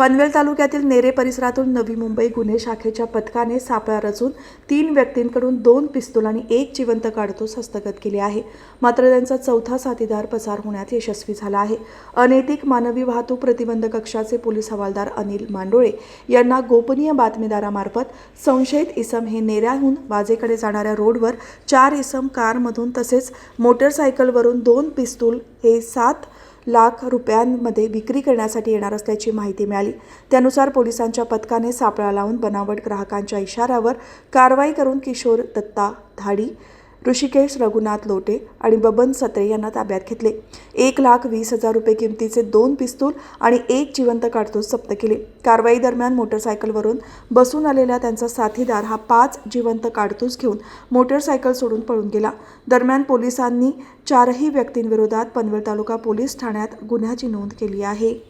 पनवेल तालुक्यातील नेरे परिसरातून नवी मुंबई गुन्हे शाखेच्या पथकाने सापळा रचून तीन व्यक्तींकडून दोन पिस्तूल आणि एक जिवंत काडतूस हस्तगत केले आहे. मात्र त्यांचा चौथा साथीदार पसार होण्यात यशस्वी झाला आहे. अनैतिक मानवी वाहतूक प्रतिबंध कक्षाचे पोलीस हवालदार अनिल मांडोळे यांना गोपनीय बातमीदारामार्फत संशयित इसम हे नेऱ्याहून वाजेकडे जाणाऱ्या रोडवर चार इसम कारमधून तसेच मोटरसायकलवरून दोन पिस्तूल हे सात लाख रुपयांमध्ये विक्री करण्यासाठी येणार असल्याची माहिती मिळाली. त्यानुसार पोलिसांच्या पथकाने सापळा लावून बनावट ग्राहकांच्या इशाऱ्यावर कारवाई करून किशोर दत्ता धाडी ऋषिकेश रघुनाथ लोटे आणि बबन सत्रे यांना ताब्यात घेतले. एक लाख वीस हजार रुपये किमतीचे दोन पिस्तूल आणि एक जिवंत काडतूस जप्त केले. कारवाई दरम्यान मोटरसायकलवरून बसून आलेला त्यांचा साथीदार हा पाच जिवंत काडतूस घेऊन मोटरसायकल सोडून पळून गेला. दरम्यान पोलिसांनी चारही व्यक्तींविरोधात पनवेल तालुका पोलीस ठाण्यात गुन्ह्याची नोंद केली आहे.